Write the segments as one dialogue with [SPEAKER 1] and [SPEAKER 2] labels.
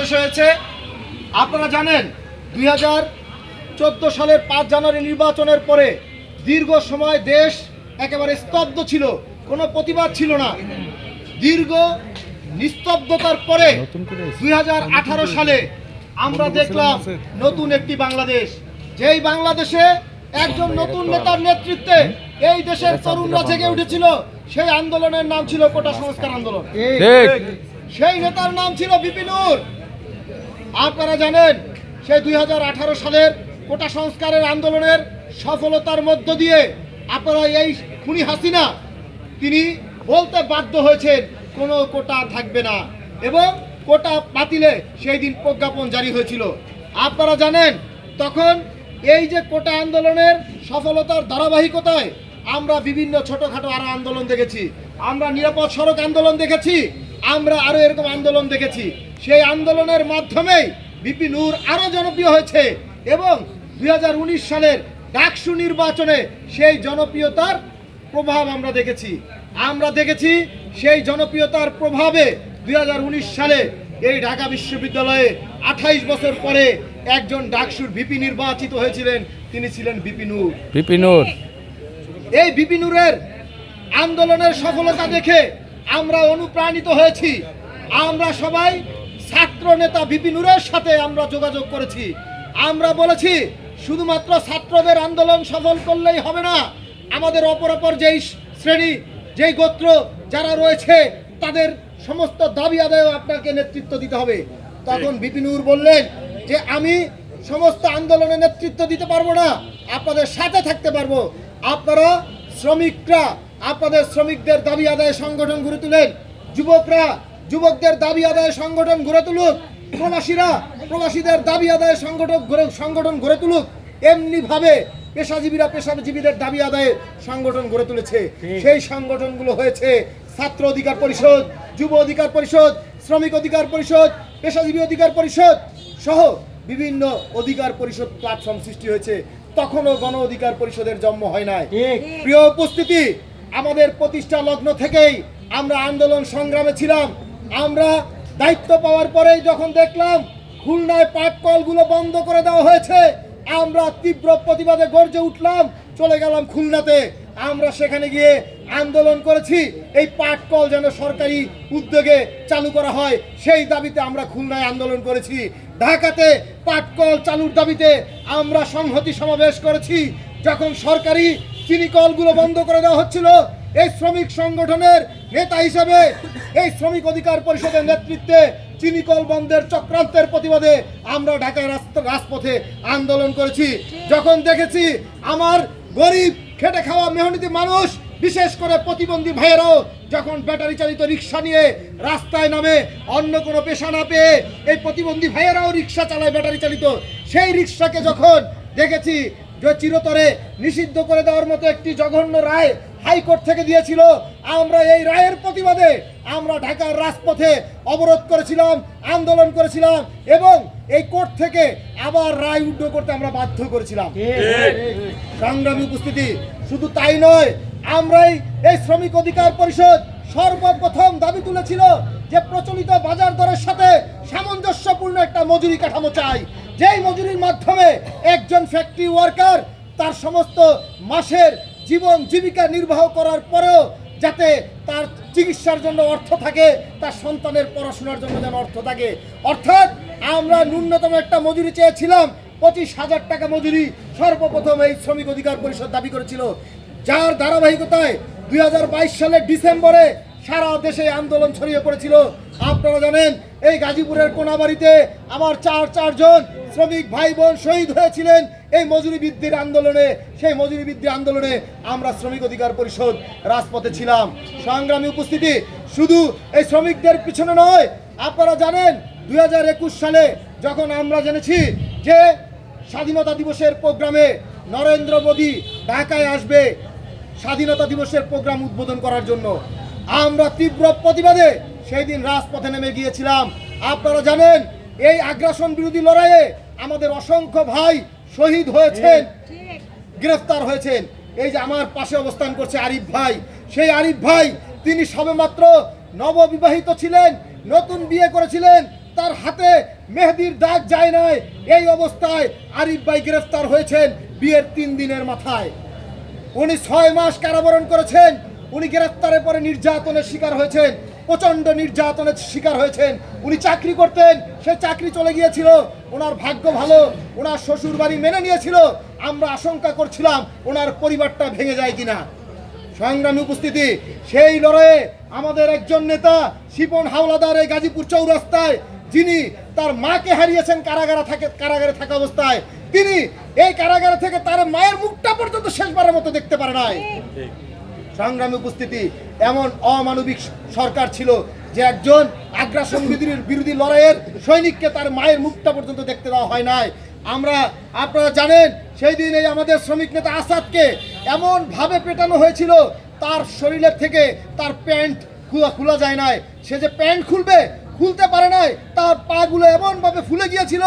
[SPEAKER 1] শেষ হয়েছে। আপনারা জানেন দুই হাজার চোদ্দ সালের পাঁচ জানুয়ারি নির্বাচনের পরে দীর্ঘ সময় দেশ একেবারে স্তব্ধ ছিল কোনো প্রতিবাদ ছিল না। দীর্ঘ নিস্তব্ধতার পরে দুই সালে আমরা দেখলাম নতুন একটি বাংলাদেশ। যেই বাংলাদেশে একজন নতুন নেতার নেতৃত্বে এই দেশের তরুণরা জেগে উঠেছিল সেই আন্দোলনের নাম ছিল কোটা সংস্কার আন্দোলন। সেই নেতার নাম ছিল বিপিনুর আপনারা জানেন, সেই দুই হাজার আঠারো সালের কোটা সংস্কারের আন্দোলনের সফলতার মধ্য দিয়ে আপনারা এই খুনি হাসিনা, তিনি বলতে বাধ্য হয়েছেন, কোনো কোটা থাকবে না। এবং কোটা বাতিলে সেই দিন প্রজ্ঞাপন জারি হয়েছিল। আপনারা জানেন, তখন এই যে কোটা আন্দোলনের সফলতার ধারাবাহিকতায় আমরা বিভিন্ন ছোটোখাটো আরও আন্দোলন দেখেছি। আমরা নিরাপদ সড়ক আন্দোলন দেখেছি, আমরা আরও এরকম আন্দোলন দেখেছি। সেই আন্দোলনের মাধ্যমেই বিপি নূর আরও জনপ্রিয় হয়েছে এবং দুই হাজার উনিশ সালের ডাকসু নির্বাচনে সেই জনপ্রিয়তার প্রভাব আমরা দেখেছি। আমরা দেখেছি সেই জনপ্রিয়তার প্রভাবে দুই হাজার উনিশ সালে এই ঢাকা বিশ্ববিদ্যালয়ে আঠাইশ বছর পরে একজন ডাকসুর ভিপি নির্বাচিত হয়েছিলেন তিনি ছিলেন বিপিনুর
[SPEAKER 2] বিপিনুর
[SPEAKER 1] এই বিপিনুরের আন্দোলনের সফলতা দেখে আমরা অনুপ্রাণিত হয়েছি। আমরা সবাই ছাত্র নেতা বিপিনুরের সাথে আমরা যোগাযোগ করেছি। আমরা বলেছি, শুধুমাত্র ছাত্রদের আন্দোলন সফল করলেই হবে না। আমাদের অপর অপর যেই শ্রেণি, যেই গোত্র যারা রয়েছে, তাদের সমস্ত দাবি আদায়ও আপনাকে নেতৃত্ব দিতে হবে। তখন বিপিনুর বললেন যে, আমি সমস্ত আন্দোলনে নেতৃত্ব দিতে পারব না, আপনাদের সাথে থাকতে পারব। আপনারা শ্রমিকরা, আপনাদের শ্রমিকদের দাবি আদায় সংগঠন গড়ে তুলেন। যুবকরা যুবকদের দাবি আদায় সংগঠন গড়ে তুলুক প্রবাসীরা প্রবাসীদের দাবি আদায় সংগঠন গড়ে সংগঠন গড়ে তুলুক এমনি ভাবে পেশাজীবীরা পেশাজীবীদের দাবি আদায়ে সংগঠন গড়ে তুলেছে। সেই সংগঠনগুলো হয়েছে ছাত্র অধিকার পরিষদ যুব অধিকার পরিষদ শ্রমিক অধিকার পরিষদ পেশাজীবী অধিকার পরিষদ সহ বিভিন্ন অধিকার পরিষদ প্ল্যাটফর্ম সৃষ্টি হয়েছে। তখনও গণ অধিকার পরিষদের জন্ম হয় নাই। প্রিয় উপস্থিতি আমাদের প্রতিষ্ঠা লগ্ন থেকেই আমরা আন্দোলন সংগ্রামে ছিলাম। আমরা দায়িত্ব পাওয়ার পরেই যখন দেখলাম খুলনায় পাট কলগুলো বন্ধ করে দেওয়া হয়েছে, আমরা তীব্র প্রতিবাদে গর্জে উঠলাম, চলে গেলাম খুলনাতে। আমরা সেখানে গিয়ে আন্দোলন করেছি, এই পাট কল যেন সরকারি উদ্যোগে চালু করা হয়, সেই দাবিতে আমরা খুলনায় আন্দোলন করেছি। ঢাকাতে পাট কল চালুর দাবিতে আমরা সংহতি সমাবেশ করেছি, যখন সরকারি চিনি কলগুলো বন্ধ করে দেওয়া হচ্ছিল, এই শ্রমিক সংগঠনের নেতা হিসেবে এই শ্রমিক অধিকার পরিষদের নেতৃত্বে চিনি কল বন্ধের চক্রান্তের প্রতিবাদে আমরা ঢাকায় রাজপথে আন্দোলন করেছি। যখন দেখেছি আমার গরিব, খেটে খাওয়া মেহনতি মানুষ, বিশেষ করে প্রতিবন্ধী ভাইয়েরাও যখন ব্যাটারি চালিত রিক্সা নিয়ে রাস্তায় নামে, অন্য কোনো পেশা না পেয়ে এই প্রতিবন্ধী ভাইয়েরাও রিক্সা চালায় ব্যাটারি চালিত। সেই রিক্সাকে যখন দেখেছি যে চিরতরে নিষিদ্ধ করে দেওয়ার মতো একটি জঘন্য রায় হাইকোর্ট থেকে দিয়েছিল আমরা এই রায়ের প্রতিবাদে আমরা ঢাকার রাজপথে অবরোধ করেছিলাম আন্দোলন করেছিলাম এবং এই কোর্ট থেকে আবার রায় উদ্ধ করতে আমরা বাধ্য করেছিলাম। সংগ্রামী উপস্থিতি শুধু তাই নয় আমরাই এই শ্রমিক অধিকার পরিষদ সর্বপ্রথম দাবি তুলেছিল যে প্রচলিত বাজার দরের সাথে সামঞ্জস্যপূর্ণ একটা মজুরি কাঠামো চাই। যেই মজুরির মাধ্যমে একজন ফ্যাক্টরি ওয়ার্কার তার সমস্ত মাসের জীবন জীবিকা নির্বাহ করার পরেও যাতে তার চিকিৎসার জন্য অর্থ থাকে, তার সন্তানের পড়াশোনার জন্য যেন অর্থ থাকে। অর্থাৎ আমরা ন্যূনতম একটা মজুরি চেয়েছিলাম, পঁচিশ হাজার টাকা মজুরি সর্বপ্রথম এই শ্রমিক অধিকার পরিষদ দাবি করেছিল। যার ধারাবাহিকতায় দুই হাজার বাইশ সালের ডিসেম্বরে সারা দেশে আন্দোলন ছড়িয়ে পড়েছিল। আপনারা জানেন, এই গাজীপুরের কোনাবাড়িতে আমার চার চারজন শ্রমিক ভাই বোন শহীদ হয়েছিলেন এই মজুরি বৃদ্ধির আন্দোলনে। সেই মজুরি বৃদ্ধির আন্দোলনে আমরা শ্রমিক অধিকার পরিষদ রাজপথে ছিলাম। সংগ্রামী উপস্থিতি শুধু এই শ্রমিকদের পিছনে নয়, আপনারা জানেন দু হাজার একুশ সালে যখন আমরা জেনেছি যে স্বাধীনতা দিবসের প্রোগ্রামে নরেন্দ্র মোদী ঢাকায় আসবে স্বাধীনতা দিবসের প্রোগ্রাম উদ্বোধন করার জন্য। আমরা তীব্র প্রতিবাদে সেই দিন রাজপথে নেমে গিয়েছিলাম। আপনারা জানেন এই আগ্রাসন বিরোধী লড়াইয়ে আমাদের অসংখ্য ভাই শহীদ হয়েছেন, গ্রেফতার হয়েছেন। এই যে আমার পাশে অবস্থান করছে আরিফ ভাই, সেই আরিফ ভাই তিনি সবেমাত্র নববিবাহিত ছিলেন, নতুন বিয়ে করেছিলেন, তার হাতে মেহেদির দাগ যায় নাই। এই অবস্থায় আরিফ ভাই গ্রেফতার হয়েছেন বিয়ের তিন দিনের মাথায়। উনি ছয় মাস কারাবরণ করেছেন, উনি গ্রেফতারের পরে নির্যাতনের শিকার হয়েছেন। প্রচণ্ড নির্যাতনের শিকার হয়েছেন। উনি চাকরি করতেন, সে চাকরি চলে গিয়েছিল, ওনার ভাগ্য ভালো, ওনার শ্বশুর বাড়ি মেনে নিয়েছিল, আমরা আশঙ্কা করছিলাম ওনার পরিবারটা ভেঙে যায় কিনা। সংগ্রামী উপস্থিতি, সেই লড়াইয়ে আমাদের একজন নেতা, শিপন হাওলাদার এই গাজীপুর চৌরাস্তায়, যিনি তার মাকে হারিয়েছেন কারাগারে থাকে, কারাগারে থাকা অবস্থায়, তিনি এই কারাগারে থেকে তার মায়ের মুখটা পর্যন্ত শেষবারের মতো দেখতে পারে নাই। সংগ্রামী উপস্থিতি, এমন অমানবিক সরকার ছিল যে একজন আগ্রাসন বিরোধী- বিরোধী লড়াইয়ের সৈনিককে তার মায়ের মুখটা পর্যন্ত দেখতে দেওয়া হয় নাই। আমরা, আপনারা জানেন, সেই দিন এই আমাদের শ্রমিক নেতা আসাদকে এমন ভাবে পেটানো হয়েছিল, তার শরীরের থেকে তার প্যান্ট খোলা খোলা যায় নাই। সে যে প্যান্ট খুলবে, খুলতে পারে নাই, তার পাগুলো এমনভাবে ফুলে গিয়েছিল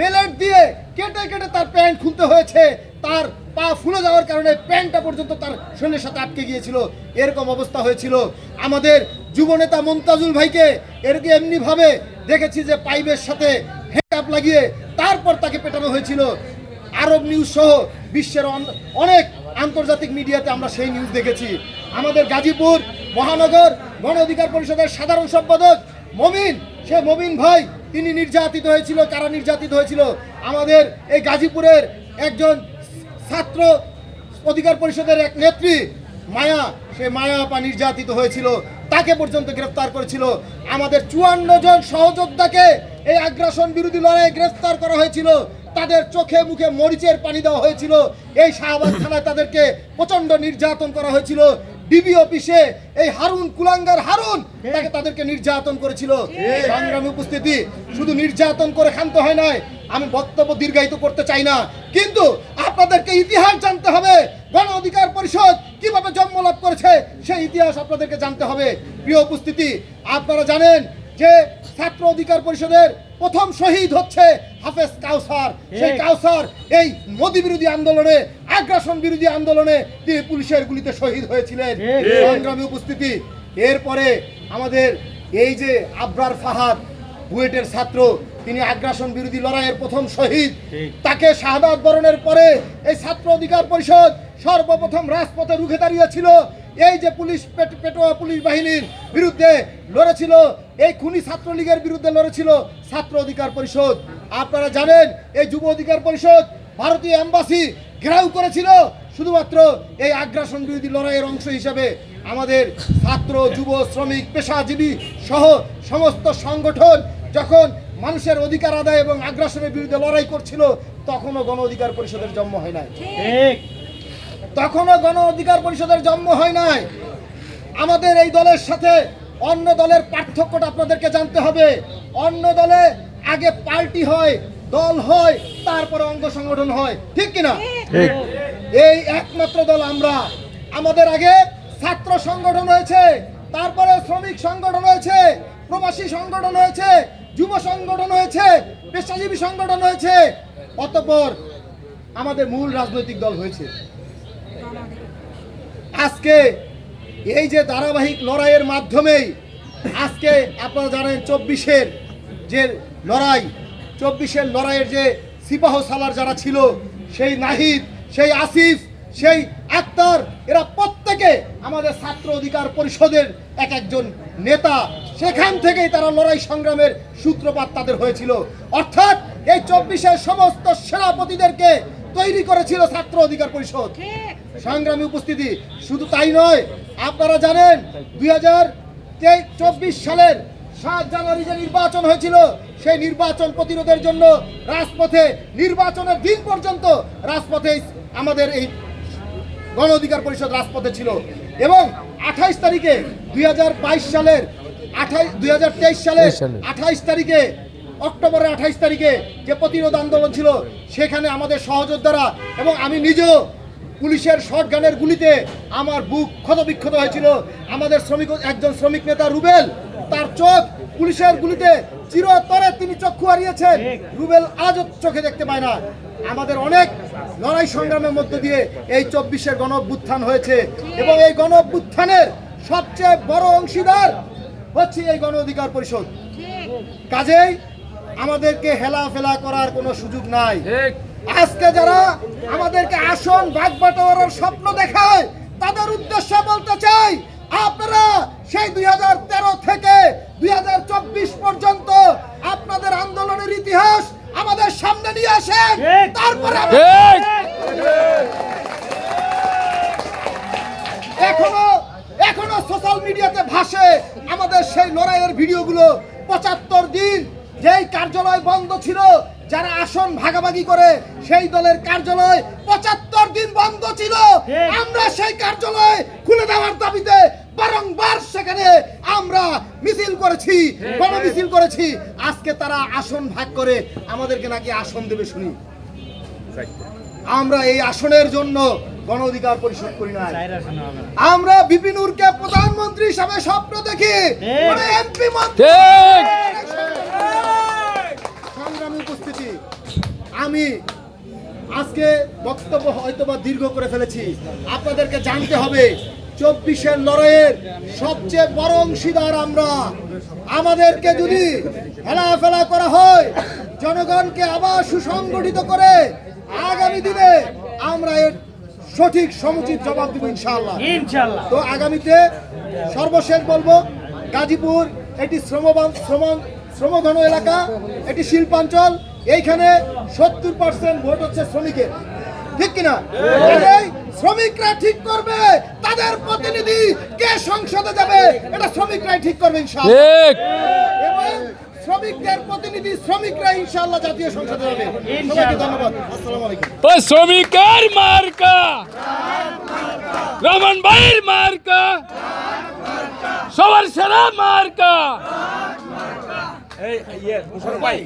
[SPEAKER 1] বেলেট দিয়ে কেটে কেটে তার প্যান্ট খুলতে হয়েছে। তার পা ফুলে যাওয়ার কারণে প্যান্টটা পর্যন্ত তার শরীরের সাথে আটকে গিয়েছিল। এরকম অবস্থা হয়েছিল। আমাদের যুবনেতা মমতাজুল ভাইকে এরকম এমনিভাবে দেখেছি যে পাইপের সাথে হ্যান্ড লাগিয়ে তারপর তাকে পেটানো হয়েছিল। আরব নিউজ সহ বিশ্বের অনেক আন্তর্জাতিক মিডিয়াতে আমরা সেই নিউজ দেখেছি। আমাদের গাজীপুর মহানগর গণ অধিকার পরিষদের সাধারণ সম্পাদক মমিন, সে মমিন ভাই তিনি নির্যাতিত হয়েছিল, কারা নির্যাতিত হয়েছিল? আমাদের এই গাজীপুরের একজন ছাত্র অধিকার পরিষদের এক নেত্রী, মায়া, সে মায়া আপা নির্যাতিত হয়েছিল, তাকে পর্যন্ত গ্রেফতার করেছিল। আমাদের চুয়ান্ন জন সহযোদ্ধাকে এই আগ্রাসন বিরোধী লড়াইয়ে গ্রেফতার করা হয়েছিল। তাদের চোখে মুখে মরিচের পানি দেওয়া হয়েছিল। এই শাহবাগ থানায় তাদেরকে প্রচণ্ড নির্যাতন করা হয়েছিল। ডিবি অফিসে এই হারুন কুলাঙ্গার হারুন তাকে তাদেরকে নির্যাতন করেছিল। সংগ্রামী উপস্থিতি শুধু নির্যাতন করে ক্ষান্ত হয় নাই আমি বক্তব্য দীর্ঘায়িত করতে চাই না। কিন্তু আপনাদেরকে ইতিহাস জানতে হবে গণ অধিকার পরিষদ কীভাবে জন্ম লাভ করেছে সেই ইতিহাস আপনাদেরকে জানতে হবে। প্রিয় উপস্থিতি আপনারা জানেন যে ছাত্র অধিকার পরিষদের প্রথম শহীদ হচ্ছে হাফেজ কাউসার। সেই কাউসার এই মোদী বিরোধী আন্দোলনে আগ্রাসন বিরোধী আন্দোলনে তিনি পুলিশের গুলিতে শহীদ হয়েছিলেন। সংগ্রামী উপস্থিতি। এরপরে আমাদের এই যে আবরার ফাহাদ বুয়েটের ছাত্র তিনি আগ্রাসন বিরোধী লড়াইয়ের প্রথম শহীদ। তাকে শাহাদাত বরণের পরে এই ছাত্র অধিকার পরিষদ সর্বপ্রথম রাজপথে রুখে দাঁড়িয়েছিল। এই যে পুলিশ পেট- পেটোয়া পুলিশ বাহিনীর বিরুদ্ধে লড়েছিল, এই খুনি ছাত্রলীগের বিরুদ্ধে লড়েছিল ছাত্র অধিকার পরিষদ। আপনারা জানেন, এই যুব অধিকার পরিষদ ভারতীয় এম্বাসি ঘেরাও করেছিল শুধুমাত্র এই আগ্রাসন বিরোধী লড়াইয়ের অংশ হিসেবে। আমাদের ছাত্র, যুব, শ্রমিক, পেশাজীবী সহ সমস্ত সংগঠন যখন মানুষের অধিকার আদায় এবং আগ্রাসনের বিরুদ্ধে লড়াই করছিল, তখনও গণ অধিকার পরিষদের জন্ম হয় নাই। তখনও গণ অধিকার পরিষদের জন্ম হয় নাই। আমাদের এই দলের সাথে অন্য দলের পার্থক্যটা আপনাদেরকে জানতে হবে। অন্য দলে আগে পার্টি হয় দল হয় তারপরে অঙ্গ সংগঠন হয়। ঠিক কিনা? এই একমাত্র দল আমরা। আমাদের আগে ছাত্র সংগঠন হয়েছে তারপরে শ্রমিক সংগঠন হয়েছে প্রবাসী সংগঠন হয়েছে যুব সংগঠন হয়েছে পেশাজীবী সংগঠন হয়েছে। অতঃপর আমাদের মূল রাজনৈতিক দল হয়েছে। আজকে এই যে ধারাবাহিক লড়াইয়ের মাধ্যমেই আজকে আপনারা জানেন চব্বিশের যে লড়াই, চব্বিশের লড়াইয়ের যে সিপাহ সালার যারা ছিল, সেই নাহিদ, সেই আসিফ, সেই আক্তার, এরা প্রত্যেকে আমাদের ছাত্র অধিকার পরিষদের এক একজন নেতা। সেখান থেকেই তারা লড়াই সংগ্রামের সূত্রপাত তাদের হয়েছিল। অর্থাৎ এই চব্বিশের সমস্ত সেনাপতিদেরকে তৈরি করেছিল ছাত্র অধিকার পরিষদ। সংগ্রামী উপস্থিতি। শুধু তাই নয় আপনারা জানেন দুই হাজার চব্বিশ সালের সাত জানুয়ারি যে নির্বাচন হয়েছিল সেই নির্বাচন প্রতিরোধের জন্য রাজপথে নির্বাচনের দিন পর্যন্ত রাজপথে আমাদের এই গণ অধিকার পরিষদ রাজপথে ছিল। এবং আঠাইশ তারিখে দুই হাজার বাইশ সালের আঠাইশ দুই সালের। আঠাইশ তারিখে অক্টোবরের আঠাইশ তারিখে যে প্রতিরোধ আন্দোলন ছিল, সেখানে আমাদের সহযোদ্ধারা এবং আমি নিজেও পুলিশের শর্ট গানের গুলিতে আমার বুক ক্ষতবিক্ষত হয়েছিল। আমাদের শ্রমিক, একজন শ্রমিক নেতা রুবেল, তার চোখ পুলিশের গুলিতে চিরতরে তিনি চক্ষু হারিয়েছেন। রুবেল আজও চোখে দেখতে পায় না। আমাদের অনেক লড়াই সংগ্রামের মধ্য দিয়ে এই চব্বিশের গণ হয়েছে এবং এই গণ সবচেয়ে বড় অংশীদার হচ্ছে এই গণ অধিকার পরিষদ। কাজেই আমাদেরকে হেলাফেলা করার কোনো সুযোগ নাই। আজকে যারা আমাদেরকে আসন ভাগ বাটোয়ারার স্বপ্ন দেখায় তাদের উদ্দেশ্যে বলতে চাই আপনারা সেই দুই হাজার তেরো থেকে দুই হাজার চব্বিশ পর্যন্ত আপনাদের আন্দোলনের ইতিহাস আমাদের সামনে নিয়ে আসেন। তারপরে এখনও এখনও সোশ্যাল মিডিয়াতে ভাসে আমাদের সেই লড়াইয়ের ভিডিওগুলো। পঁচাত্তর দিন যেই কার্যালয় বন্ধ ছিল যারা আসন ভাগাভাগি করে সেই দলের কার্যালয় পঁচাত্তর দিন বন্ধ ছিল। আমরা সেই কার্যালয় খুলে দেওয়ার দাবিতে বারংবার সেখানে আমরা মিছিল করেছি গণ মিছিল করেছি। আজকে তারা আসন ভাগ করে আমাদেরকে নাকি আসন দেবে শুনি। আমরা এই আসনের জন্য গণ অধিকার পরিষদ করি না। আমরা বিপিনুরকে প্রধানমন্ত্রী হিসাবে স্বপ্ন দেখি। এমপি মন্ত্রী
[SPEAKER 2] ঠিক
[SPEAKER 1] সংগ্রামী উপস্থিতি আমি আজকে বক্তব্য হয়তোবা দীর্ঘ করে ফেলেছি। আপনাদেরকে জানতে হবে চব্বিশের লড়াইয়ের সবচেয়ে বড় অংশীদার আমরা। আমাদেরকে যদি হেলাফেলা করা হয় জনগণকে আবার সুসংগঠিত করে আগামী দিনে আমরা এর সঠিক সমুচিত জবাব দেবো
[SPEAKER 3] ইনশাল্লাহ
[SPEAKER 1] তো আগামীতে সর্বশেষ বলব গাজীপুর এটি শ্রমবান শ্রম শ্রমঘন এলাকা এটি শিল্পাঞ্চল এইখানে সত্তর পার্সেন্ট ভোট হচ্ছে শ্রমিকের। ঠিক কিনা? শ্রমিকরা ঠিক করবে তাদের প্রতিনিধি কে সংসদে যাবে এটা শ্রমিকরাই ঠিক করবে
[SPEAKER 2] ঠিক।
[SPEAKER 1] এবং শ্রমিকদের প্রতিনিধি শ্রমিকরা ইনশাআল্লাহ জাতীয় সংসদে যাবে। সবাইকে ধন্যবাদ। আসসালামু আলাইকুম।
[SPEAKER 2] শ্রমিকের মার্কা। রমন ভাইয়ের মার্কা। সবার সেরা মার্কা। এই ইয়ে মুসলমান ভাই।